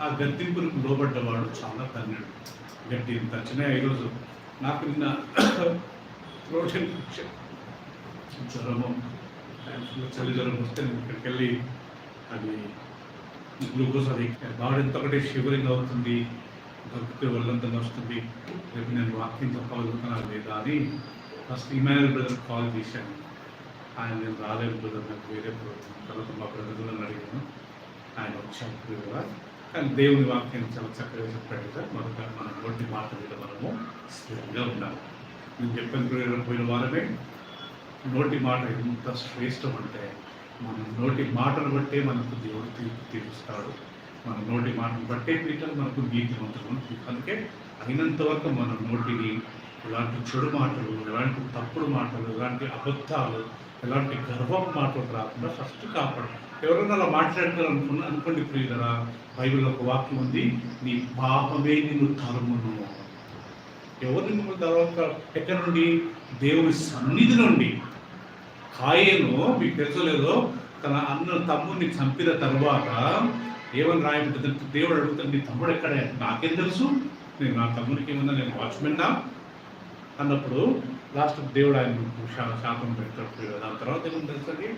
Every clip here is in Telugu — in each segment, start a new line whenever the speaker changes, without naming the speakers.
ఆ గద్దెంపులకు లోబడ్డవాడు చాలా ధన్యుడు గట్టి ఇంత చిన్న ఈరోజు నాకు నిన్న ప్రోటీన్ జ్వరము చలి జ్వరం వస్తే నేను ఇక్కడికి వెళ్ళి అది గ్లూకోజ్ అది బాడీ ఎంత ఒకటి షివరింగ్ అవుతుంది దొరికితే ఒళ్ళంతా వస్తుంది రేపు నేను వాకింగ్ చెప్పగలుగుతున్నా లేదా అని ఫస్ట్ ఇమానుయల్ బ్రదర్ కాల్ చేశాను. ఆయన నేను రాలేదు బ్రదర్ నాకు వేరే ప్రోగ్రాం తర్వాత మా బ్రదర్ అడిగాను. ఆయన వచ్చాను కూడా కానీ దేవుని వాక్యం చాలా చక్కగా చెప్పాడు కదా. మొదట మన నోటి మాట మీద మనము స్థిరంగా ఉండాలి. నేను చెప్పిన పోయిన వారమే నోటి మాట ఎంత శ్రేష్టం అంటే మన నోటి మాటను బట్టే మనకు దేవుడు తీర్పు తీరుస్తాడు. మన నోటి మాటను బట్టే పీటలు మనకు నీతి మంత్రులు అందుకే అయినంత వరకు మన నోటిని ఇలాంటి చెడు మాటలు ఎలాంటి తప్పుడు మాటలు ఇలాంటి అబద్ధాలు ఎలాంటి గర్వం మాటలు రాకుండా ఫస్ట్ కాపాడు. ఎవరైనా అలా మాట్లాడతారు అనుకోండి ప్రియులరా బైబిల్లో ఒక వాక్యం ఉంది నీ పాపమే నిన్ను తరుమును. ఎవరు నిన్ను తర్వాత ఎక్కడి నుండి? దేవుని సన్నిధి నుండి. కాయను మీకు తెలుసలేదో తన అన్న తమ్ముడిని చంపిన తర్వాత ఏమని రాయబడుతుంది దేవుడు అడుగుతాడు నీ తమ్ముడు ఎక్కడ? నాకేం తెలుసు? నేను నా తమ్ముడికి ఏమన్నా నేను వాచ్మెన్నా? అన్నప్పుడు లాస్ట్ దేవుడు ఆయన శా- శాపం పెడతాడు. దాని తర్వాత ఏముంటుంది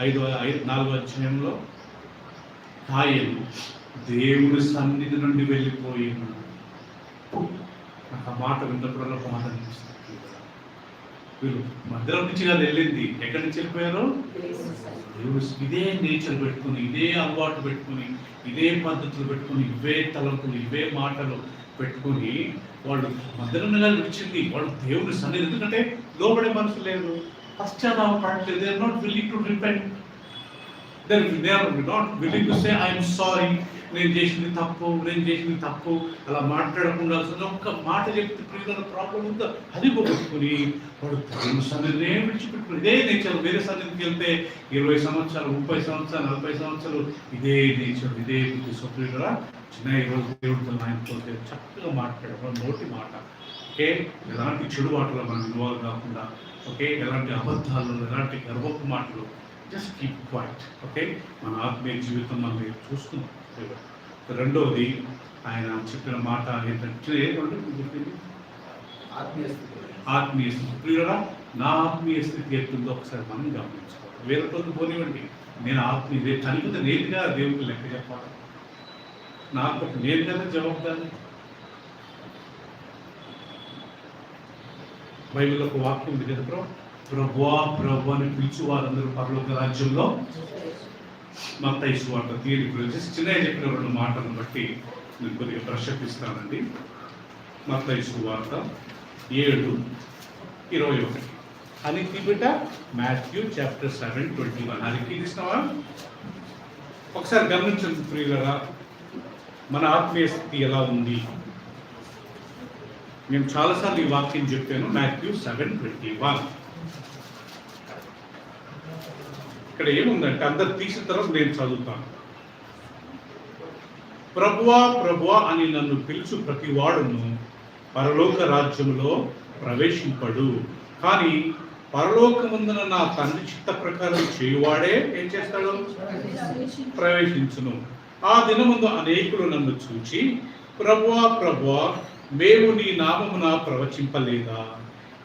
ఐదు ఐదు నాలుగో అధ్యాయంలో కాయలు దేవుని సన్నిధి నుండి వెళ్ళిపోయాను నాకు ఆ మాట విన్నప్పుడల్లా బాధ అనిపిస్తుంది వీళ్ళు మధ్యలో నుంచి కాదు వెళ్ళింది. ఎక్కడి నుంచి వెళ్ళిపోయారు? దేవుడు ఇదే నేచర్ పెట్టుకుని ఇదే అలవాటు పెట్టుకుని ఇదే పద్ధతులు పెట్టుకుని ఇవే తలంపులు ఇవే మాటలు పెట్టుకుని వాళ్ళు మందిరంగా విడిచింది వాళ్ళు దేవుని సన్నిధి ఎందుకంటే లోబడే మనసు లేదు. పశ్చాత్తాపడలేదు they are not willing to repent then they are not willing to say I'm sorry నేను చేసింది తప్పు నేను చేసింది తప్పు. అలా మాట్లాడకుండా ఒక్క మాట చెప్తే ప్రియుల ప్రాబ్లం ఉందో? అది పోగొట్టుకుని వాడు దేవుని సన్నిధినే విడిచిపెట్టుకుని ఇదే నేచర్ వేరే సన్నిధికి వెళ్తే ఇరవై సంవత్సరాలు ముప్పై సంవత్సరాలు నలభై సంవత్సరాలు ఇదే నేచర్ ఇదే బుద్ధి. సొప్రియులరా చిన్న ఈరోజు దేవుడితో ఆయనతో చక్కగా మాట్లాడడం నోటి మాట. ఓకే? ఎలాంటి చెడు మాటలు మనం ఇన్వాల్వ్ కాకుండా ఓకే? ఎలాంటి అబద్ధాలు ఎలాంటి గర్వపు మాటలు జస్ట్ కీప్ క్వైట్ ఓకే మన ఆత్మీయ జీవితం మనం చూసుకుందాం రెండవది ఆయన చెప్పిన మాట ఏంటంటే చెప్పింది
ఆత్మీయ స్థితి.
ఆత్మీయ స్థితి. నా ఆత్మీయ స్థితి ఎట్లుందో ఒకసారి మనం గమనించుకోవాలి. వేరేతో పోనివ్వండి. నేను ఆత్మీయ చనిపోతే నేరుగా దేవునికి లెక్క చెప్పాలి. నాకు నేను కదా జవాబుదారి? బైబిల్లో ఒక వాక్యం ఉంది కదా ప్రభువా ప్రభు అని పిలిచి వారందరూ పరలోక రాజ్యంలో మత్తయి వార్త తీరి గురించి చిన్న చెప్పిన రెండు మాటలను బట్టి నేను కొద్దిగా ప్రశ్నిస్తానండి. మత్తయి వార్త ఏడు ఇరవై ఒకటి. అని తీపిట Matthew chapter seven twenty one. అది తీసినావా ఒకసారి గమనించండి ప్రియులరా మన ఆత్మీయ స్థితి ఎలా ఉంది? నేను చాలాసార్లు ఈ వాక్యం చెప్పాను మాథ్యూ సెవెన్ ట్వంటీ వన్. ఇక్కడ ఏముందంటే అందరు తీసిన తర్వాత నేను చదువుతాను. ప్రభువా ప్రభువా అని నన్ను పిలుచు ప్రతి వాడును పరలోక రాజ్యములో ప్రవేశింపడు. కానీ పరలోకముందున నా తండ్రి చిత్త ప్రకారం చేయువాడే ఏం చేస్తాడు? ప్రవేశించును. ఆ దినముందు అనేకులు నన్ను చూచి ప్రభువా ప్రభువా మేము నీ నామమున ప్రవచింపలేదా?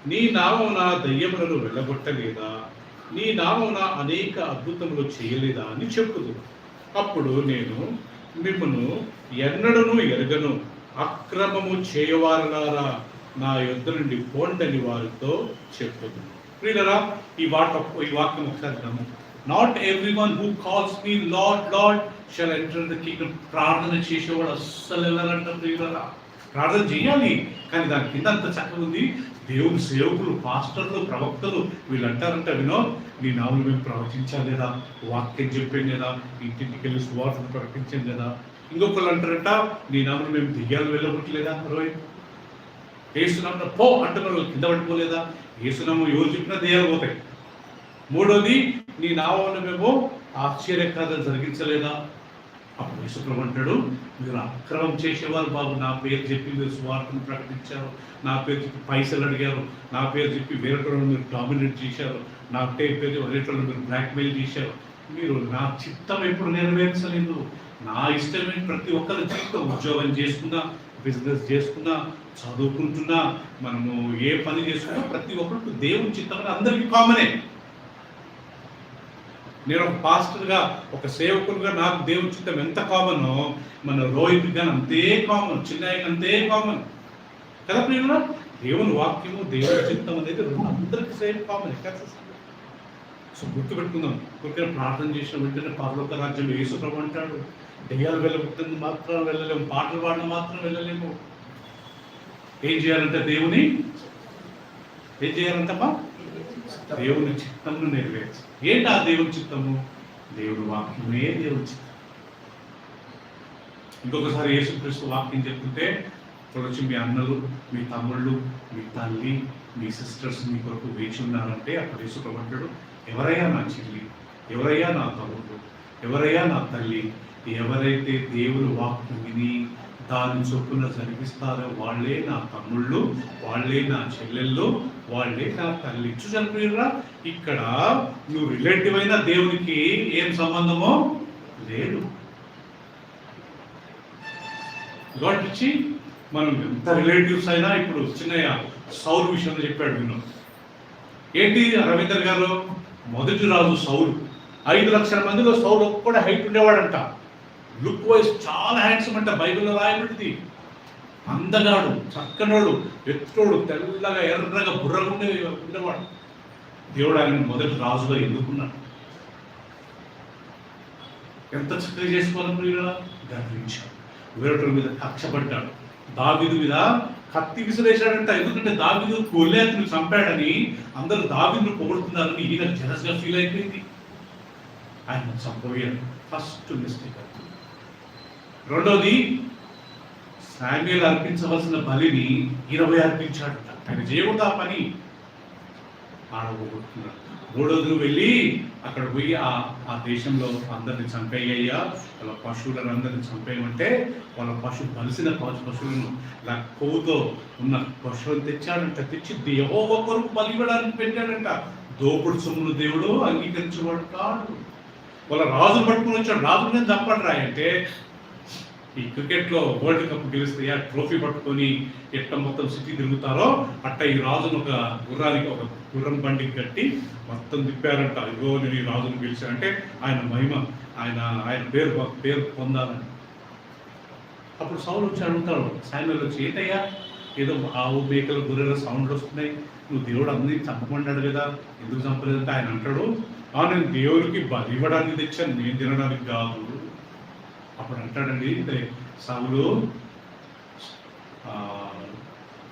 నీ నామమున దయ్యములను వెళ్ళగొట్టలేదా? నీ నామమున అనేక అద్భుతములు చేయలేదా అని చెప్పుదు అప్పుడు నేను మిమ్మను ఎన్నడను ఎరగను. అక్రమము చేయవారలారా నా యొద్ద నుండి పోండని వారితో చెప్పుదు ప్రియులరా ఈ వాట ఈ వాక్యం ఒకసారి గమనం not every one who calls me lord lord shall enter the kingdom ప్రార్థన చేసేవాడు అస్సలు వెళ్ళాలంట ప్రియులరా? ప్రార్థన చేయాలి. కానీ దాని కింద అంత చక్కగా ఉంది. దేవుని సేవకులు పాస్టర్లు ప్రవక్తలు వీళ్ళు అంటారంట వినో నీ నాములు మేము ప్రవచించాం లేదా? వాక్యం చెప్పాం లేదా? ఇంటింటికి వెళ్ళి సువార్తను ప్రకటించాం లేదా? ఇంకొకళ్ళు అంటారంట నీ నాములు మేము దెయ్యాలు వెళ్ళగొట్టలేదా? రోహిత్ ఏసునామ పో అంటున్నారు కింద పడిపోలేదా? ఏసునామం ఎవరు చెప్పినా దెయ్యాలు పోతాయి. మూడోది నీ నామంలో మేము ఆశ్చర్యకార్యాలు జరిగించలేదా? అప్పుడు యేసుప్రభు అంటాడు మీరు అక్రమం చేసేవారు బాబు నా పేరు చెప్పి మీరు స్వార్థను ప్రకటించారు నా పేరు చెప్పి పైసలు అడిగారు నా పేరు చెప్పి వేరొకరు మీరు డామినేట్ చేశారు నా పేరు పేరు వేరేటోళ్ళని మీరు బ్లాక్మెయిల్ చేశారు. మీరు నా చిత్తం ఎప్పుడు నెరవేర్చలేదు. నా ఇష్టమైన ప్రతి ఒక్కరి జీవితం ఉద్యోగం చేసుకున్నా బిజినెస్ చేసుకున్నా చదువుకుంటున్నా మనము ఏ పని చేసుకున్నా ప్రతి ఒక్కరికి దేవుని చిత్తం అందరికీ కామనే నేను ఒక పాస్టర్గా ఒక సేవకులుగా నాకు దేవుని చిత్తం ఎంత కామనో మన రోహిత్ గాని అంతే కామన్ చిన్నయ్యకి అంతే కామన్ కదా ప్రియుల దేవుని వాక్యము దేవుని చిత్తం అనేది అందరికీ అందరికి సేమ్ కామన్ సో గుర్తుపెట్టుకుందాం ఊరికే ప్రార్థన చేసిన వెంటనే పరలోక రాజ్యంలో యేసుప్రభు అంటాడు దెయ్యాలు వెళ్ళబుతుంది మాత్రం వెళ్ళలేము పాటలు పాడిన మాత్రం వెళ్ళలేము. ఏం చేయాలంటే దేవుని? ఏం చేయాలంటమ్మా? దేవుని చిత్తమును నెరవేర్చి. ఏంటి ఆ దేవుని చిత్తము? దేవుడు వాక్యమే దేవుని చిత్తం. ఇంకొకసారి యేసుక్రీస్తు వాక్యం చెప్తుంటే చూడొచ్చు మీ అన్నలు మీ తమ్ముళ్ళు మీ తల్లి మీ సిస్టర్స్ మీ కొరకు వేచి ఉన్నారంటే అక్కడ యేసుప్రభంటాడు ఎవరయ్యా నా చెల్లి? ఎవరయ్యా నా తమ్ముడు? ఎవరయ్యా నా తల్లి? ఎవరైతే దేవుని వాక్యం విని దాని చొప్పున జరిపిస్తారో వాళ్ళే నా తమ్ముళ్ళు వాళ్ళే నా చెల్లెళ్ళు వాళ్ళే నా తల్లి. చూసారా ఇక్కడ నువ్వు రిలేటివ్ అయిన దేవునికి ఏం సంబంధమో లేదు. గాడ్ మనం ఎంత రిలేటివ్స్ అయినా ఇప్పుడు చిన్నయ్య సౌలు విషయంలో చెప్పాడు విను ఏంటి రవీందర్ గారు? మొదటి రాజు సౌలు. ఐదు లక్షల మందిలో సౌలు ఒక్కడే హైట్ ఉండేవాడంట. లుక్ వైజ్ చాలా హ్యాండ్సమ్ అంట. బైబిల్లో రాయబడింది. అందగాడు చక్కనోడు ఎత్తుడు తెల్లగా ఎర్రగా బుర్రగా ఉండే ఉండేవాడు దేవుడు ఆయన మొదటి రాజుగా ఎందుకున్నాడు ఎంత చక్కగా చేసుకోవాలి గర్వించాడు. వేరొకరి మీద కక్షపడ్డాడు. దావిదు మీద కత్తి విసిరేశాడంట. ఎందుకంటే దావిదు కొల్లేతను చంపాడని అందరూ దావిదును పొగుడుతున్నారని ఈయన జలస్గా ఫీల్ అయిపోయింది. ఆయన చంపబోయాడు. ఫస్ట్ మిస్టేక్ అవుతుంది రెండోది శామ్యులు అర్పించవలసిన బలిని ఇరవై అర్పించాడు. ఆయన చేయకుండా ఆ పని ఆడబోతున్నాడు మూడోది వెళ్ళి అక్కడ పోయి ఆ ఆ దేశంలో అందరిని చంపేయ్యా వాళ్ళ పశువులను అందరిని చంపేయమంటే వాళ్ళ పశు కలిసిన పశు పశువులను ఇలా కొవ్వుతో ఉన్న పశువులను తెచ్చాడంట తెచ్చి దేవో కొరకు బలి ఇవ్వడానికి పెట్టాడంట. దోపుడు సొమ్మును దేవుడు అంగీకరించేవాడు వాళ్ళ రాజు పట్టుకుని వచ్చాడు. రాజు నేను చంపడు రాయి అంటే ఈ క్రికెట్లో వరల్డ్ కప్ గెలిస్తే యా ట్రోఫీ పట్టుకొని ఎట్ట మొత్తం సిటీ తిరుగుతారో అట్ట ఈ రాజును ఒక గుర్రానికి ఒక గుర్రం బండికి కట్టి మొత్తం తిప్పారంట. ఇగో నేను ఈ రాజును గెలిచానంటే ఆయన మహిమ ఆయన ఆయన పేరు పేరు పొందాలని. అప్పుడు సౌలు వచ్చి అడుగుతాడు సాయంత్రం వచ్చి ఏంటయ్యా? ఏదో ఆవు మేకలు గుర్రెల సౌండ్లు వస్తున్నాయి. నువ్వు దేవుడు అందరినీ చంపమన్నాడు కదా. ఎందుకు చంపలేదంటే ఆయన అంటాడు నేను దేవుడికి బలి ఇవ్వడానికి తెచ్చాను నేను తినడానికి కాదు. అప్పుడు అంటాడండి ఇదే సౌలు ఆ,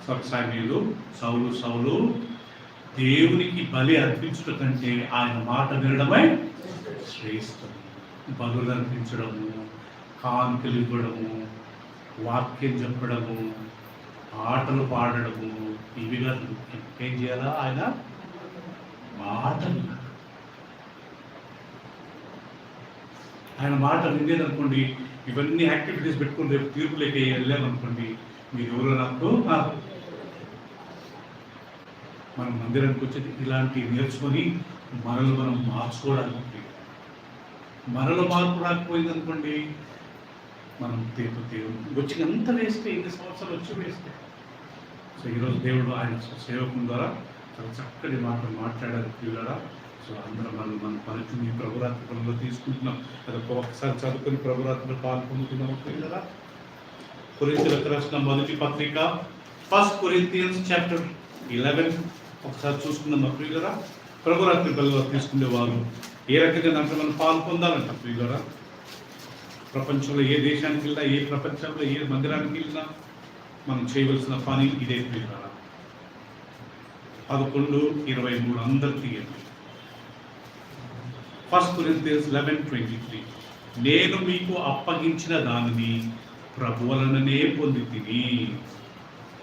సారీ సామ్యులు సౌలు సౌలు దేవునికి బలి అర్పించడం కంటే ఆయన మాట వినడమే శ్రేష్టం. బలులు అర్పించడము కానుకలు ఇవ్వడము వాక్యం చెప్పడము పాటలు పాడడము ఇవి కాదు. ఏం చేయాలా ఆయన? మాట ఆయన మాట వినేదనుకోండి ఇవన్నీ యాక్టివిటీస్ పెట్టుకుని రేపు తీర్పులేక వెళ్ళామనుకోండి మీరు ఎవరో నాకు మనం మందిరానికి వచ్చేది ఇలాంటి నేర్చుకొని మనల్ని మనం మార్చుకోవడానికి మనలో మార్పు రాకపోయింది అనుకోండి మనం తీర్పు దేవుడు వచ్చి అంత వేస్తే ఇన్ని సంవత్సరాలు వచ్చి వేస్తే. సో ఈరోజు దేవుడు ఆయన సేవకుని ద్వారా చాలా చక్కటి మాటలు మాట్లాడారు పిల్లడా సో అందరం మనం మన పరిస్థితిని ప్రభురాత్రి పనులు తీసుకుంటున్నాం. అది ఒకసారి చదువుకొని ప్రభురాత్రిలో పాల్పొందుతున్నాం కదా కొరింతలకు రాసిన మొదటి పత్రిక ఫస్ట్ కొరింతియన్స్ చాప్టర్ ఇలెవెన్ ఒకసారి చూసుకుందాం మా ప్రియులరా? ప్రభురాత్రి బలలో తీసుకునేవారు. ఏ రకంగా దాంట్లో మనం పాల్పొందాలంట ప్రియులరా? ప్రపంచంలో ఏ దేశానికి వెళ్ళినా ఏ ప్రపంచంలో ఏ మందిరానికి వెళ్ళినా మనం చేయవలసిన పని ఇదే ప్రియులరా. పదకొండు ఇరవై మూడు అందరు తీయండి first Corinthians eleven twenty three నేను మీకు అప్పగించిన దానిని ప్రభు పొంది తిని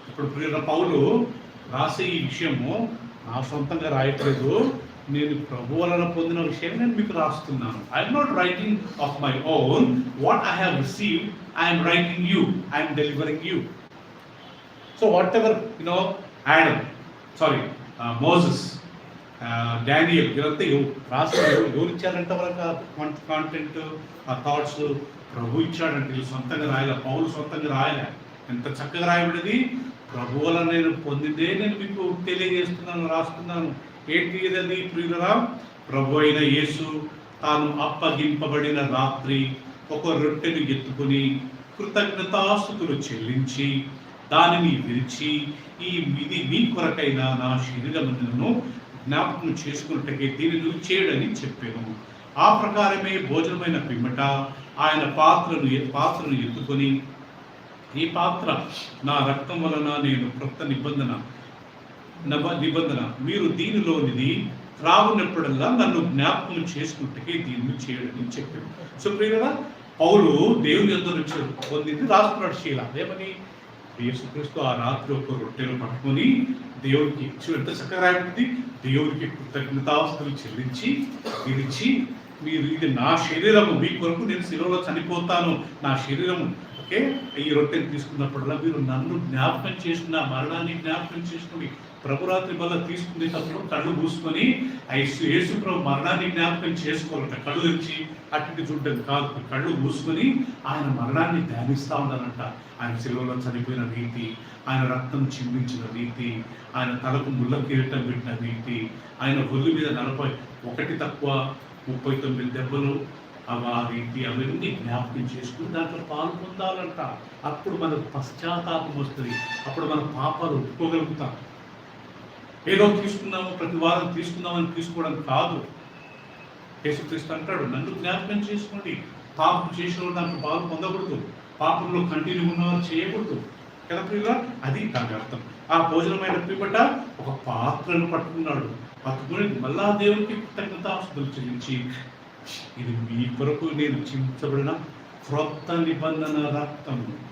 ఇప్పుడు ప్రియుల పౌలు రాసే ఈ విషయము నా సొంతంగా రాయట్లేదు. నేను ప్రభు వలన పొందిన విషయం నేను మీకు రాస్తున్నాను. I'm not writing of my own what I have receive I'm writing you I'm delivering you so whatever you know Adam sorry Moses Daniel వీరంతా ఎవ- ఎవరు ఎవరు ఇచ్చారంట వాళ్ళకి కాంటెంట్ ఆ థాట్స్ ప్రభు ఇచ్చాడంటే వీళ్ళు సొంతంగా రాయలే? పౌరులు సొంతంగా రాయలే? ఎంత చక్కగా రాయబడింది? ప్రభు వల్ల నేను పొందిందే నేను మీకు తెలియజేస్తున్నాను రాస్తున్నాను. ఏంటి ఇది ప్రియులరా? ప్రభు అయిన యేసు తాను అప్పగింపబడిన రాత్రి ఒక రొట్టెను ఎత్తుకుని కృతజ్ఞతాస్తుతులు చెల్లించి దానిని విరిచి ఈ ఇది మీ కొరకైన నా శరీరమును జ్ఞాపకం చేసుకున్నట్టుగా దీనిని చేయడని చెప్పాను. ఆ ప్రకారమే భోజనమైన పిమ్మట ఆయన పాత్రను పాత్రను ఎత్తుకొని ఈ పాత్ర నా రక్తం వలన నేను క్రొత్త నిబంధన నవ నిబంధన మీరు దీనిలోనిది త్రాగునప్పుడల్లా నన్ను జ్ఞాపకం చేసుకుంటే దీన్ని చేయడని చెప్పాడు సో ప్రియులరా పౌలు దేవుని యొద్ద నుంచి పొందింది రాస్తున్నాడు శీల. అదేమని? యేసుక్రీస్తు ఆ రాత్రి ఒక రొట్టెలు పట్టుకొని దేవుడికి చూ- ఎంత చక్కగా రాయబడింది దేవుడికి కృతజ్ఞతాస్తులు చెల్లించి విరిచి మీరు ఇది నా శరీరము మీ కొరకు నేను శిలువలో చనిపోతాను నా శరీరము. ఓకే? ఈ రొట్టెని తీసుకున్నప్పుడల్లా మీరు నన్ను జ్ఞాపకం చేసుకున్న మరణాన్ని జ్ఞాపకం చేసుకుని ప్రభురాత్రి వల్ల తీసుకునేటప్పుడు కళ్ళు మూసుకొని ఆ యేసు ప్రభు మరణాన్ని జ్ఞాపకం చేసుకోవాలంట. కళ్ళు తెరిచి అటు చూడడం కాదు. కళ్ళు మూసుకొని ఆయన మరణాన్ని ధ్యానిస్తా ఉన్నారంట ఆయన శిలువలో చనిపోయిన రీతి ఆయన రక్తం చిందించిన రీతి ఆయన తలకు ముళ్ళ కిరీటం పెట్టిన రీతి ఆయన ఒళ్ళు మీద నలభై ఒకటి తక్కువ ముప్పై తొమ్మిది దెబ్బలు అవి ఆ రీతి అవన్నీ జ్ఞాపకం చేసుకుని దాంట్లో పాల్పొందాలంట అప్పుడు మనకు పశ్చాత్తాపం వస్తుంది. అప్పుడు మన పాపాలు ఒప్పుకోగలుగుతాం. ఏదో తీసుకుందాము ప్రతి వారం తీసుకుందామని తీసుకోవడం కాదు. యేసుక్రీస్తు అంటాడు నన్ను జ్ఞాపకం చేసుకోండి. పాపం చేసిన వాళ్ళు దాంట్లో పొందకూడదు. పాపంలో కంటిన్యూ ఉన్నవారు చేయకూడదు. కదా ప్రియుగా అది దాని అర్థం. ఆ భోజనమైన పిపట ఒక పాత్రను పట్టుకున్నాడు. పట్టుకుని మళ్ళా దేవునికి కృతజ్ఞతాస్తులు చెల్లించి ఇది మీ కొరకు నేను చింతబడిన క్రొత్త నిబంధన రక్తము.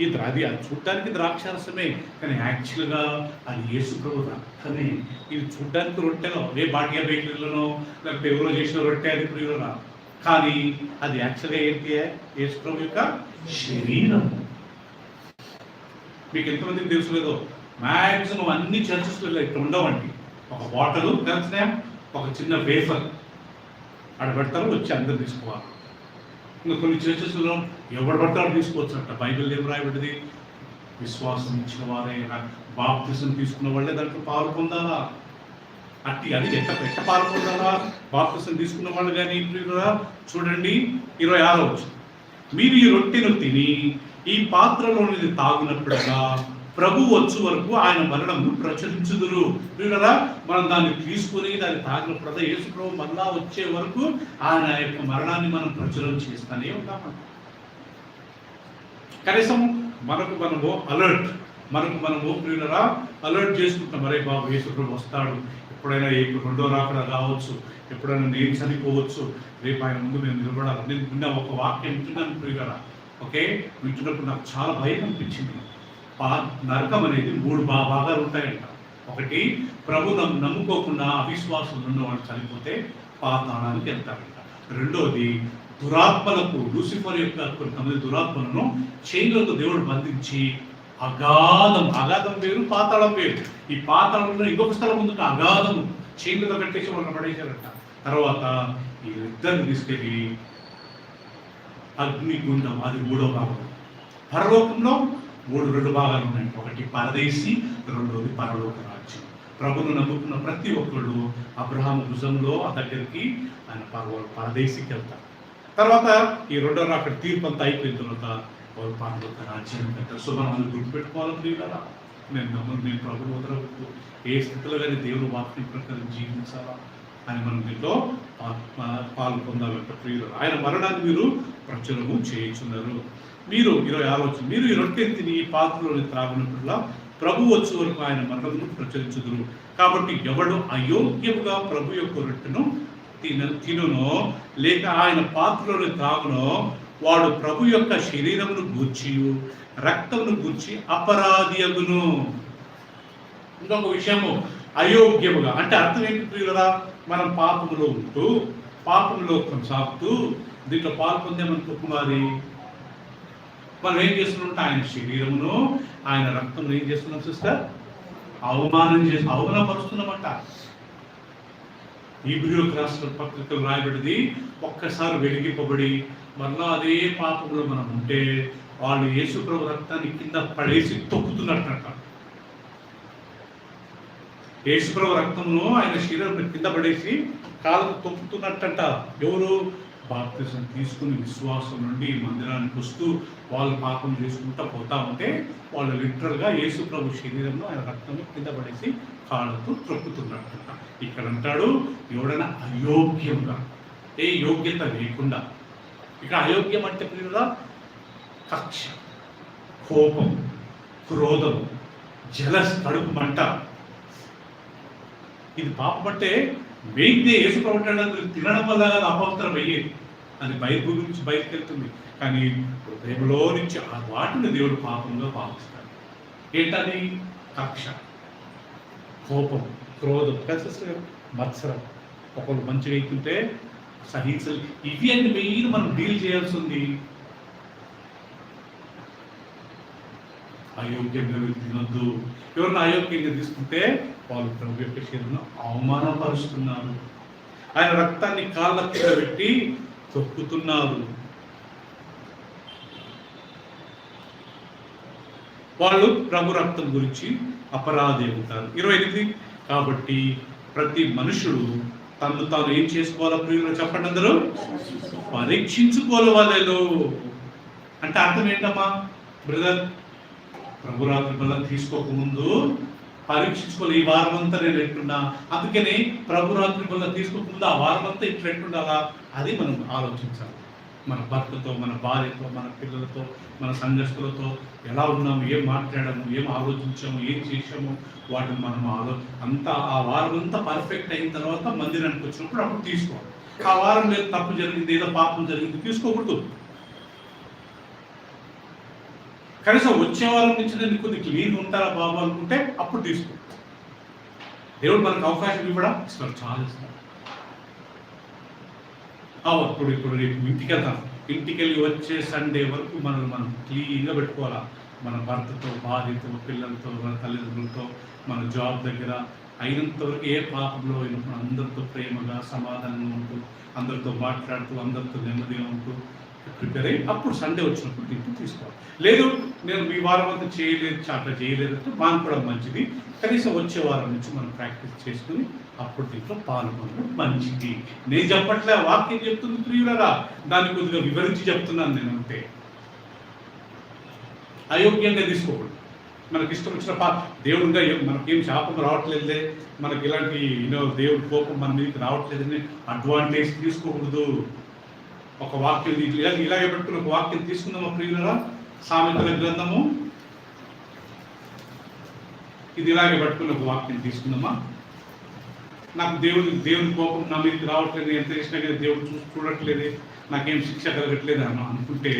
ఈ ద్రా- అది చూడ్డానికి ద్రాక్షారసమే కానీ యాక్చువల్గా అది యేసు రక్తమే. ఇది చూడ్డానికి రొట్టెలో ఏ బాటియా బేకరీలోనో లేకపోతే ఎవరో చేసిన రొట్టె అది ప్రియులరా కానీ అది యాక్చువల్గా ఏంటి? యేసు యొక్క శరీరం. మీకు ఎంతమందికి తెలుసు లేదో? మ్యాక్సిమం అన్ని చర్చెస్లో ఇక్కడ ఉండవండి. ఒక బాటలు కలిసినా ఒక చిన్న వేఫర్. అక్కడ పెడతారు వచ్చి అందరు తీసుకోవాలి ఇంకా కొన్ని చర్చస్లో ఎవరు పడతారో తీసుకోవచ్చు అంట బైబిల్ ఏం రాయబడింది? విశ్వాసం ఇచ్చిన వారే బాప్తిజం తీసుకున్న వాళ్ళే దాంట్లో పాలు పొందాలా? అట్టి అది ఎట్ట పెట్ట పాలు పొందాలా? బాప్తిజం తీసుకున్న వాళ్ళు కానీ చూడండి ఇరవై ఆరో మీరు ఈ రొట్టెను తిని ఈ పాత్రలోనిది తాగినప్పుడల్లా ప్రభు వచ్చు వరకు ఆయన మరణము ప్రచురించుదురు. ప్రియులరా మనం దాన్ని తీసుకుని దాన్ని తాగినప్పుడు యేసు ప్రభు మళ్ళా వచ్చే వరకు ఆయన యొక్క మరణాన్ని మనం ప్రచురం చేస్తానే ఉంటామంట. కనీసం మనకు మనము అలర్ట్ మనకు మనము ప్రియులరా అలర్ట్ చేసుకుంటాం. మరే బాబు యేసుప్రభు వస్తాడు. ఎప్పుడైనా ఇప్పుడు రెండో రాకడ రావచ్చు. ఎప్పుడైనా నేను చనిపోవచ్చు. రేపు ఆయన ముందు మేము నిలబడాలి. నేను నిన్న ఒక వాక్యం వింటున్నాను ప్రియులరా. ఓకే? వింటున్నప్పుడు నాకు చాలా భయం అనిపించింది. పా నరకం అనేది మూడు బా భాగాలు ఉంటాయంట. ఒకటి ప్రభు నమ్ముకోకుండా అవిశ్వాసం ఉన్న వాళ్ళు చనిపోతే పాతాళానికి వెళ్తారంట రెండోది దురాత్మలకు లూసిఫర్ యొక్క కొంతమంది దురాత్మలను చైన్లతో దేవుడు బంధించి అగాధం అగాధం పేరు పాతాళం పేరు ఈ పాతాళంలో ఇంకొక స్థలం ఉంది అగాధం చైన్లతో కట్టేసి వాళ్ళని పడేశారంట. తర్వాత ఈ ఇద్దరిని తీసుకెళ్ళి అగ్నిగుండం అది మూడో భాగం. పరలోకంలో మూడు రెండు భాగాలు ఉన్నాయి. ఒకటి పరదేశి రెండోది పరలోక రాజ్యం. ప్రభును నమ్ముకున్న ప్రతి ఒక్కళ్ళు అబ్రహాం భుజంలో ఆ దగ్గరికి ఆయన పర్వ పరదేశికి వెళ్తారు. తర్వాత ఈ రెండో అక్కడ తీర్పు అంతా అయిపోయిన తర్వాత వారు పరలోక రాజ్యం పెద్ద శుభనాలు గుర్తుపెట్టుకోవాలి ప్రియులరా నేను నమ్మను నేను ప్రభు వదలవద్దు ఏ స్థితిలో కానీ దేవుని వాక్యం ప్రకారం జీవించాలా అని మనం దీంట్లో పా- పాలు పొందాలంటే ప్రియులు. ఆయన మరణాన్ని మీరు ప్రచురము చేయించున్నారు. మీరు ఇరవై ఆలోచన మీరు ఈ రొట్టె తిని ఈ పాత్రలోని త్రాగినప్పుడులా ప్రభు వచ్చే వరకు ఆయన మరణమును ప్రచురించుదురు. కాబట్టి ఎవడు అయోగ్యముగా ప్రభు యొక్క రొట్టెను తిన తినునో లేక ఆయన పాత్రలోని తాగునో వాడు ప్రభు యొక్క శరీరమును గూర్చి రక్తమును గూర్చి అపరాధి అగును ఇంకొక విషయము అయోగ్యముగా. అంటే అర్థం ఏంటి ప్రియులరా? మనం పాపములో ఉంటూ పాపంలో కొనసాగుతూ దీంట్లో పాల్పొందామనుకో కుమారి. మనం ఏం చేస్తున్నాం ఆయన శరీరమును ఆయన రక్తంలో ఏం చేస్తున్నాం సిస్టర్? అవమానం చేసి అవమానపరుస్తున్నామంట. ఈ రాసిన పత్రికలు రాయబడింది ఒక్కసారి వెలిగింపబడి మరలా అదే పాపంలో మనం ఉంటే వాళ్ళు యేసుప్రభు రక్తాన్ని కింద పడేసి తొక్కుతున్నట్టంట యేసుప్రభు రక్తంలో ఆయన శరీరం కింద పడేసి కాళ్ళకు తొక్కుతున్నట్టంట. ఎవరు? బాప్తిజం తీసుకుని విశ్వాసం నుండి మందిరానికి వస్తూ వాళ్ళు పాపం చేసుకుంటూ పోతా ఉంటే వాళ్ళు లిటరల్గా యేసుప్రభు శరీరంలో ఆయన రక్తంలో కింద పడేసి కాళ్ళతో త్రొక్కుతున్నట్టంట ఇక్కడ అంటాడు ఎవడైనా అయోగ్యంగా. ఏ యోగ్యత లేకుండా. ఇక్కడ అయోగ్యం అంటే ప్రియులా కక్ష కోపం క్రోధం జలస్ కడుపు మంట. ఇది పాపం అంటే మెయిన్ యేసు తినడం వల్ల అది అపవిత్రం అయ్యేది. అని బైబుల్ నుంచి బయటకు వెళ్తుంది కానీ హృదయంలో నుంచి ఆ వాటిని దేవుడు పాపంగా భావిస్తాడు. ఏంటది? కక్ష కోపం. క్రోధం. కలిసి మత్సరం. ఒకరు మంచిగా ఎక్కుంటే సహించాలి ఇవి అన్ని మెయిన్ మనం డీల్ చేయాల్సి ఉంది. అయోగ్యంగా తినొద్దు. ఎవరిని అయోగ్యంగా తీసుకుంటే వాళ్ళు ప్రభు యొక్క శరీరం అవమానపరుస్తున్నారు. ఆయన రక్తాన్ని కాళ్ళ కింద పెట్టి తొక్కుతున్నారు. వాళ్ళు ప్రభు రక్తం గురించి అపరాధి అవుతారు. ఇరవై ఎనిమిది. కాబట్టి ప్రతి మనుషుడు తను తాను ఏం చేసుకోవాలో ప్రియులు చెప్పండి అందరూ? పరీక్షించుకోవాలేదు. అంటే అర్థం ఏంటమ్మా? బ్రదర్ ప్రభురాత్రి బలం తీసుకోకముందు పరీక్షించుకోవాలి ఈ వారం అంతా నేను ఎట్లున్నా? అందుకని ప్రభురాత్రి బలం తీసుకోకముందు ఆ వారం అంతా ఇట్లా ఎట్లుండాలా? అది మనం ఆలోచించాలి. మన భర్తతో మన భార్యతో మన పిల్లలతో మన సంఘస్థులతో ఎలా ఉన్నాము ఏం మాట్లాడాము ఏం ఆలోచించాము ఏం చేసాము వాటిని మనం ఆలో అంతా ఆ వారం అంతా పర్ఫెక్ట్ అయిన తర్వాత మందిరానికి వచ్చినప్పుడు అప్పుడు తీసుకోవాలి. ఆ వారం లేదు తప్పు జరిగింది ఏదో పాపం జరిగింది తీసుకోకూడదు. కనీసం వచ్చే వారం నుంచి నేను కొద్ది క్లీన్ ఉంటారా బాబు అనుకుంటే అప్పుడు తీసుకో. దేవుడు మనకు అవకాశం ఇవ్వడం? ఇస్తారు చాలా ఇస్తారు ఆ, ఇప్పుడు రేపు ఇంటికి వెళ్తాం ఇంటికి వెళ్ళి వచ్చే సండే వరకు మనం మనం క్లీన్గా పెట్టుకోవాలా. మన భర్తతో భార్యతో పిల్లలతో మన తల్లిదండ్రులతో మన జాబ్ దగ్గర అయినంత వరకు ఏ పాపంలో అయినప్పుడు అందరితో ప్రేమగా సమాధానంగా ఉంటూ అందరితో మాట్లాడుతూ అందరితో నెమ్మదిగా ఉంటూ ప్రిపేర్ అయ్యి అప్పుడు సండే వచ్చినప్పుడు తింటూ తీసుకోవాలి. లేదు నేను మీ వారం అంతా చేయలేదు అట్లా చేయలేదు అంటే మానుకోవడం మంచిది. కనీసం వచ్చే వారం నుంచి మనం ప్రాక్టీస్ చేసుకుని అప్పుడు దీంట్లో పాల్గొనడం మంచిది. నేను చెప్పట్లే వాక్యం చెప్తుంది ప్రియులరా. దాన్ని కొద్దిగా వివరించి చెప్తున్నాను నేను అంటే అయోగ్యంగా తీసుకోకూడదు. మనకి ఇష్టం వచ్చిన పా దేవుడిగా మనకేం శాపం రావట్లేదులే. మనకి ఇలాంటి యూనో దేవుడి కోపం మన మీదకి రావట్లేదని అడ్వాంటేజ్ తీసుకోకూడదు. ఒక వాక్యం ఇలా ఇలాగే పెట్టుకుని ఒక వాక్యం తీసుకుందామా ప్రియులరా? సామెతల గ్రంథము. ఇది ఇలాగే పట్టుకుని ఒక వాక్యం తీసుకుందామా? నాకు దేవుని దేవుని కోపం నా మీదకి రావట్లేదు ఎంత చేసినా కానీ దేవుడు చూ చూడట్లేదు నాకేం శిక్ష కలగట్లేదు అని అనుకుంటే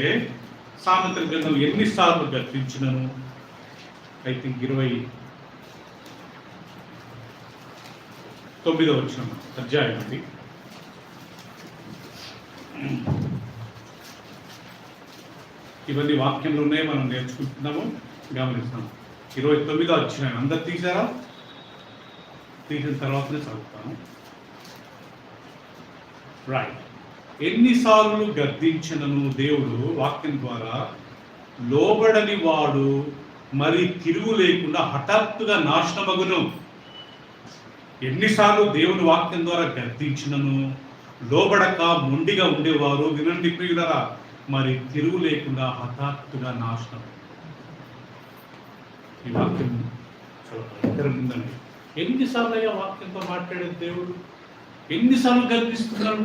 సామెతల గ్రంథం ఎన్నిసార్లు గర్తించినను ఐ థింక్ ఇరవై తొమ్మిదో వచ్చిన అధ్యాయం అది. ఇవన్నీ వాక్యంలో ఉన్నాయి మనం నేర్చుకుంటున్నాము. గమనిస్తాము. ఇరవై తొమ్మిదో అధ్యాయం. అందరు తీసారా? తీసిన తర్వాతనే చదువుతాను. రైట్ ఎన్నిసార్లు గర్దించినను దేవుడు వాక్యం ద్వారా? లోబడని వాడు మరి తిరుగు లేకుండా హఠాత్తుగా నాశనమగును. ఎన్నిసార్లు దేవుని వాక్యం ద్వారా గర్దించినను లోబడక మొండిగా ఉండేవారు. వినండి ప్రియులరా మరి తిరుగు లేకుండా హఠాత్తుగా నాశనం. ఈ వాక్యం ఉందండి ఎన్నిసార్లు అయ్యా వాక్యంతో మాట్లాడేది దేవుడు? ఎన్నిసార్లు కల్పిస్తున్నాడు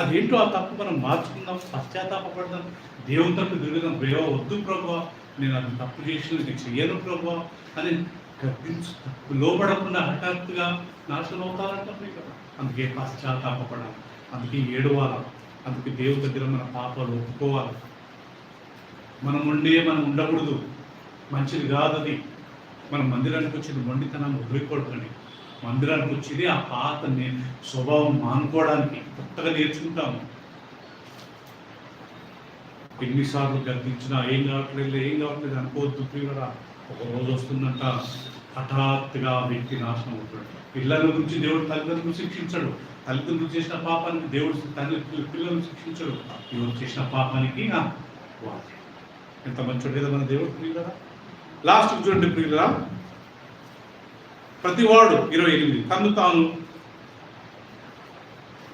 అదేంటో ఆ తప్పు మనం మార్చుకుందాం పశ్చాత్తాపడదాం దేవుని తప్పు తిరుగుదాం దేవ వద్దు ప్రభావ నేను అది తప్పు చేసిన నేను చెయ్యను ప్రభావ అని గర్భించు లోబడకుండా లోపడకుండా హఠాత్తుగా నాశనం అవుతారంటే మీకు అందుకే పశ్చాత్తాపడాలి అందుకే ఏడవాలి అందుకే దేవుడి దగ్గర మన పాపాలు ఒప్పుకోవాలి. మనం ఉండే మనం ఉండకూడదు. మంచిది కాదు అది. మనం మందిరానికి వచ్చింది మొండితనం వదిలికూడదని మందిరానికి వచ్చేది ఆ పాత స్వభావం మానుకోవడానికి కొత్తగా నేర్చుకుంటాము. ఎన్నిసార్లు గర్దించినా ఏం కావట్లేదు ఏం కావట్లేదు అనుకోవద్దు ప్రియులరా. ఒక రోజు వస్తుందంట హఠాత్తుగా వ్యక్తి నాశనం అవుతాడు పిల్లల గురించి దేవుడు తల్లిదండ్రులు శిక్షించడు. తల్లిదండ్రులు చేసిన పాపానికి దేవుడు తల్లి పిల్లలను శిక్షించడు. ఎవరు చేసిన పాపానికి ఎంత మంచి కదా మన దేవుడు ప్రియులరా? లాస్ట్ చూడండి ప్రియులరా. ప్రతివాడు ఇరవై ఎనిమిది తను తాను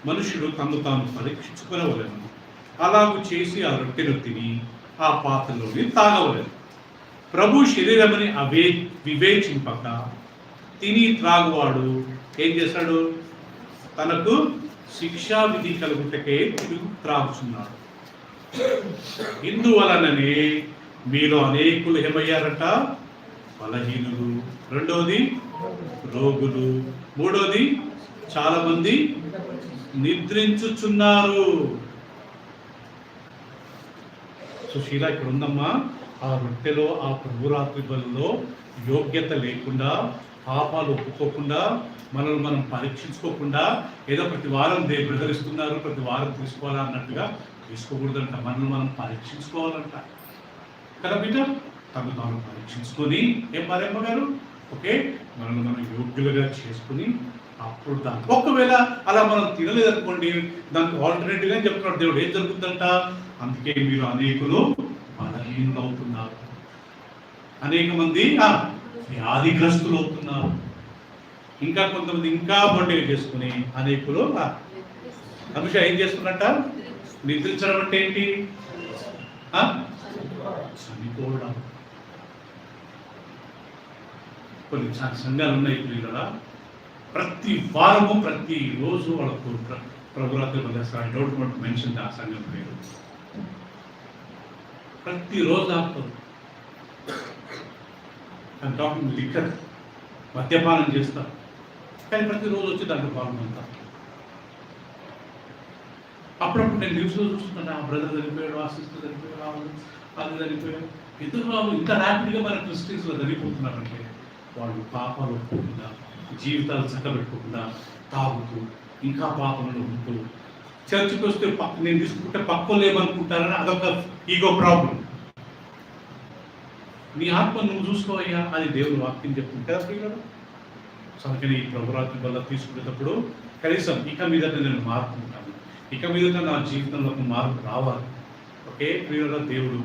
మనుషుడు తను తాను పరీక్షించుకునవలేను. అలాగు చేసి ఆ రొట్టెను తిని ఆ పాత్రలోని తాగవలేదు ప్రభు శరీరమని అవే వివేచింపక తిని త్రాగువాడు ఏం చేశాడు తనకు శిక్షా విధి కలుగుటకే తిరుగు త్రాగుచున్నాడు. ఇందువలననే మీలో అనేకులు ఏమయ్యారట బలహీనులు. రెండోది రోగులు. మూడోది చాలామంది నిద్రించుచున్నారు. సుశీల ఇక్కడ ఉందమ్మా ఆ రొట్టెలో ఆ ప్రభురాత్రి బలలో యోగ్యత లేకుండా పాపాలు ఒప్పుకోకుండా మనల్ని మనం పరీక్షించుకోకుండా ఏదో ప్రతి వారం దే బెదిరిస్తున్నారు ప్రతి వారం తీసుకోవాలా అన్నట్టుగా తీసుకోకూడదంట. మనల్ని మనం పరీక్షించుకోవాలంట. కదా బిడ్డ? తను తాను పరీక్షించుకొని ఏం మరేమ్మ గారు? ఓకే? మనల్ని మనం యోగ్యులుగా చేసుకుని అప్పుడు దాన్ని. ఒకవేళ అలా మనం తినలేదనుకోండి దానికి ఆల్టర్నేటివ్గా చెప్తున్నాడు. దేవుడు ఏం జరుగుతుందంట? అందుకే మీరు అనేకులు బలహీనులు అవుతున్నారు అనేక మంది వ్యాధిగ్రస్తులు అవుతున్నారు ఇంకా కొంతమంది ఇంకా పండుగ చేసుకుని అనేకులు ఆ, ఏం చేస్తున్నట్ట నిద్రించడం అంటే ఏంటి? చనిపోవడం. కొన్ని సంఘాలు ఉన్నాయి ఇక్కడ ప్రతి వారము ప్రతి రోజు వాళ్ళకు ప్ర- ప్రభురాత్రి ఐ డోంట్ వాంట్ మెన్షన్ ఆ సంఘం పేరు. ప్రతి రోజు ఆపుతారు అండ్ టాకింగ్ లిక్కర్ మద్యపానం చేస్తారు కానీ ప్రతిరోజు వచ్చి దాంట్లో పాల్గొంటారు అప్పుడప్పుడు నేను న్యూస్లో చూస్తున్నాను ఆ బ్రదర్ చనిపోయాడు ఆ సిస్టర్ చనిపోయాడు ఆ అది చనిపోయాడు. ఎందుకు బాబు ఇంత ర్యాపిడ్గా మన క్రిస్టియన్స్లో చనిపోతున్నారంటే వాళ్ళు పాపాలు ఒప్పుకుండా జీవితాలు చక్కబెట్టుకోకుండా తాగుతూ ఇంకా పాపంలో ఉంటూ చర్చికి వస్తే పక్క నేను తీసుకుంటే పక్కలు లేమనుకుంటారని అదొక ఈగో ప్రాబ్లం నీ ఆత్మ నువ్వు చూసుకోవయ్యా అది దేవుని వాక్యం చెప్తుంది కదా ప్రియులారా? సో అందుకని ఈ ప్రభురాత్రి వల్ల తీసుకునేటప్పుడు కనీసం ఇక మీదట నేను మార్పు ఉంటాను. ఇక మీదట నా జీవితంలో ఒక మార్పు రావాలి. ఒకే ప్రియుల దేవుడు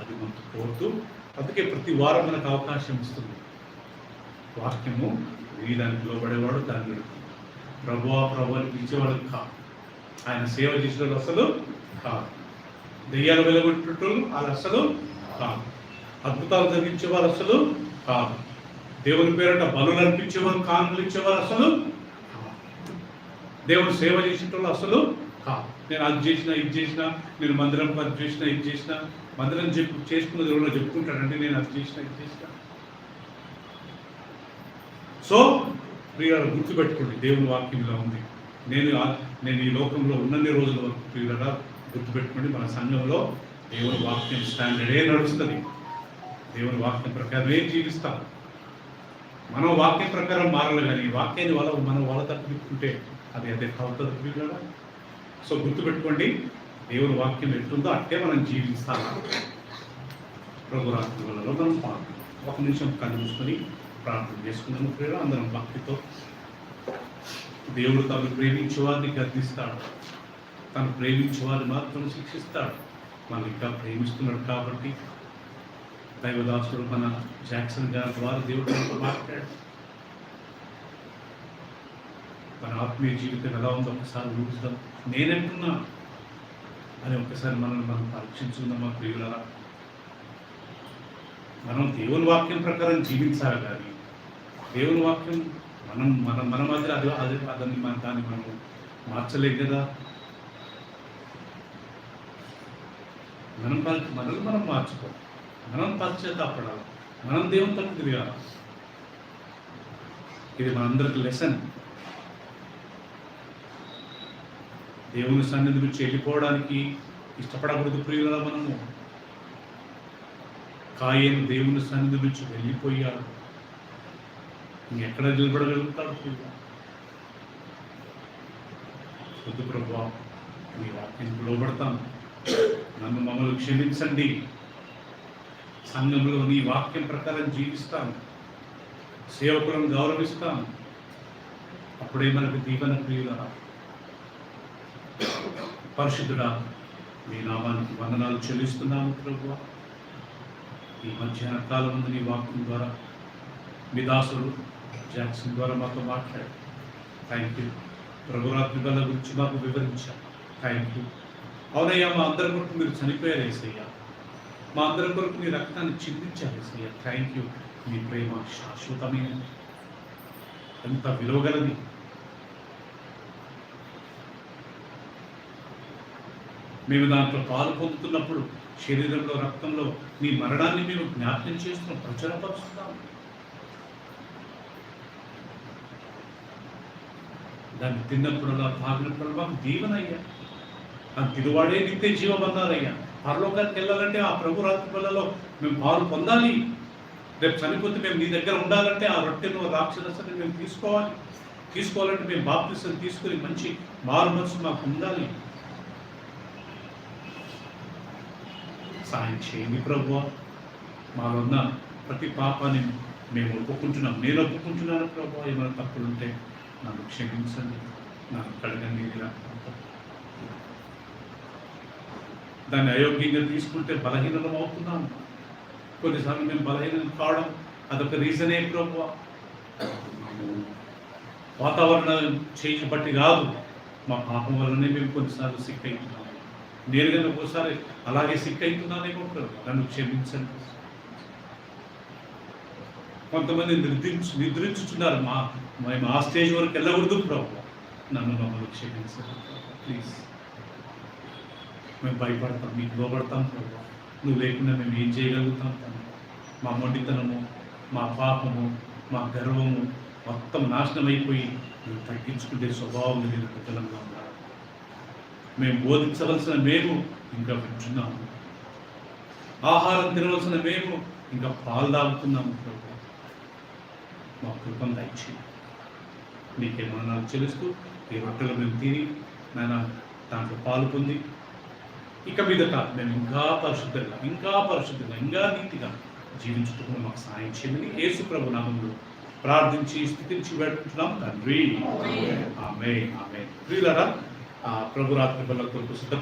అది మనకు కోరుతూ అందుకే ప్రతి వారం మనకు అవకాశం ఇస్తుంది. వాక్యము దానికి లోబడేవాడు దాన్ని ప్రభు ప్రభు అని పిలిచేవాడు కాదు. ఆయన సేవ చేసిన అసలు కాదు. దెయ్యాలు వెలగొట్టు వాళ్ళు అసలు కాదు. అద్భుతాలు జరిగించే వారు అసలు కాదు. దేవుని పేరట బలులు అర్పించేవారు కానుకలు ఇచ్చేవారు అసలు దేవుడు దేవుని సేవ చేసేటోళ్ళు అసలు కాదు. నేను అది చేసిన ఇది చేసిన నేను మందిరం అది చేసిన ఇది చేసిన మందిరం చెప్పు చేసుకున్నది ఎవరో చెప్పుకుంటాడంటే నేను అది చేసిన ఇది చేసిన. సో మీరు గుర్తుపెట్టుకోండి దేవుని వాక్యం ఇలా ఉంది. నేను నేను ఈ లోకంలో ఉన్నన్ని రోజుల వరకు ప్రియులారా గుర్తుపెట్టుకోండి. మన సంఘంలో దేవుని వాక్యం స్టాండర్డే నడుస్తుంది. దేవుని వాక్యం ప్రకారమే జీవిస్తాం? మనం వాక్యం ప్రకారం మారాలి కానీ ఈ వాక్యాన్ని వాళ్ళ మనం వాళ్ళ తప్పు అది అదే అవుతుంది ప్రియులారా సో గుర్తుపెట్టుకోండి దేవుని వాక్యం ఎట్టుందో అట్టే మనం జీవిస్తాం. ప్రభురాత్రి వల్ల మనం ఒక నిమిషం కళ్ళు ప్రార్థన చేసుకుందాము ప్రియులు అందరం భక్తితో దేవుడు తను ప్రేమించే వారిని గర్దిస్తాడు తను ప్రేమించే వారిని మాత్రం శిక్షిస్తాడు. మనం ఇంకా ప్రేమిస్తున్నాడు కాబట్టి దైవదాసుడు మన జాక్సన్ గారి ద్వారా దేవుడు మనతో మాట్లాడాడు. మన ఆత్మీయ జీవితం ఎలా ఉందో ఒకసారి ఊహిస్తాం నేనంటున్నా అని ఒకసారి మనల్ని మనం పరీక్షించుకుందాం మా ప్రియులరా? మనం దేవుని వాక్యం ప్రకారం జీవించాలి కానీ దేవుని వాక్యం మనం మన మన మధ్య అది అది అదని మన దాన్ని మనం మార్చలేం కదా. మనం మనల్ని మనం మార్చుకో మనం పశ్చాత్తాపడాలి మనం దేవుని తప్పు తిరగాలి. ఇది మనందరికి లెసన్ దేవుని సన్నిధి నుంచి వెళ్ళిపోవడానికి ఇష్టపడకూడదు ప్రియుల మనము. కాయను దేవుని సన్నిధి నుంచి వెళ్ళిపోయాడు ఇంకెక్కడ నిలబడగలుగుతాడు ప్రియుల వద్దు ప్రభా మీ వాక్యం లోబడతాను. నన్ను మమ్మల్ని క్షమించండి. సంఘంలో నీ వాక్యం ప్రకారం జీవిస్తాను. సేవకులను గౌరవిస్తాను. అప్పుడే మనకు దీవన ప్రియుల పరిశుద్ధుడా మీ నామానికి వందనాలు చెల్లిస్తున్నాము ప్రభు. ఈ మధ్యాహ్న కాలం ముందు నీ వాక్యం ద్వారా మీ దాసుడు జాక్సన్ ద్వారా మాతో మాట్లాడు థ్యాంక్ యూ ప్రభురాత్రి బల గురించి మాకు వివరించారు. థ్యాంక్ యూ అవునయ్యా మా అందరి కొరకు మీరు చనిపోయారు ఏసయ్యా. మా అందరి కొరకు మీ రక్తాన్ని చిందించారు ఏసయ్యా. థ్యాంక్ యూ మీ ప్రేమ శాశ్వతమైనది ఎంత విలువగలది. మేము దాంట్లో పాలు పొందుతున్నప్పుడు శరీరంలో రక్తంలో మీ మరణాన్ని మేము జ్ఞాపకం చేస్తున్నాం ప్రచురపరుస్తున్నాము దాన్ని తిన్నప్పుడల్లా తాగినప్పుడల్లా మాకు దీవెనయ్యా. ఆ తిరువాడే నిత్య జీవబంధాలయ్యా. పరలోకానికి వెళ్ళాలంటే ఆ ప్రభు రాత్రి పిల్లలో మేము పాలు పొందాలి. రేపు చనిపోతే మేము నీ దగ్గర ఉండాలంటే ఆ రొట్టెను రాక్షసని మేము తీసుకోవాలి. తీసుకోవాలంటే మేము బాప్తిసం తీసుకుని మంచి మారు మనసు మాకు ఉండాలి. సాయం చేయండి ప్రభు మాలో ఉన్న ప్రతి పాపాన్ని మేము ఒప్పుకుంటున్నాం. నేను ఒప్పుకుంటున్నాను ప్రభు ఏమైనా తప్పులుంటే నన్ను క్షమించండి నన్ను కడగండి దాన్ని అయోగ్యంగా తీసుకుంటే బలహీనలం అవుతున్నాం. కొన్నిసార్లు మేము బలహీనం కావడం అదొక రీజనే ప్రభు వాతావరణం చేంజ్ బట్టి కాదు. మా పాపం వల్లనే మేము కొన్నిసార్లు సిక్ అవుతున్నాము నేరుగా ఒక్కోసారి అలాగే సిక్ అవుతున్నానేమో ఒకరు నన్ను క్షమించండి. కొంతమంది నిద్రించు నిద్రించుతున్నారు మా మేము ఆ స్టేజ్ వరకు వెళ్ళకూడదు ప్రభు. నన్ను మమ్మల్ని క్షమించారు ప్లీజ్. మేము భయపడతాం మీకు లోపడతాం ప్రభు. నువ్వు లేకుండా మేము ఏం చేయగలుగుతాం మా మొండితనము మా పాపము మా గర్వము మొత్తం నాశనం అయిపోయి మేము తగ్గించుకుంటే స్వభావం లేదు పిల్లలుగా ఉన్నారు మేము బోధించవలసిన మేము ఇంకా వింటున్నాము. ఆహారం తినవలసిన మేము ఇంకా పాలు తాగుతున్నాము ప్రభు. మా కృపం దయచేయండి. మీకే మరణాలు చెల్లిస్తూ ఈ రొట్టెలు మేము తిని నాయన దాంట్లో పాలు పొంది ఇక మీదట మేము ఇంకా పరిశుద్ధంగా ఇంకా పరిశుద్ధంగా ఇంకా నీతిగా జీవించుటకు మాకు సాయం చేయమని యేసు ప్రభు నామంలో ప్రార్థించి స్థితించి పెడుతున్నాం తండ్రి. ఆమె ఆమె ప్రియులరా ఆ ప్రభు రాత్రి కొరకు సిద్ధ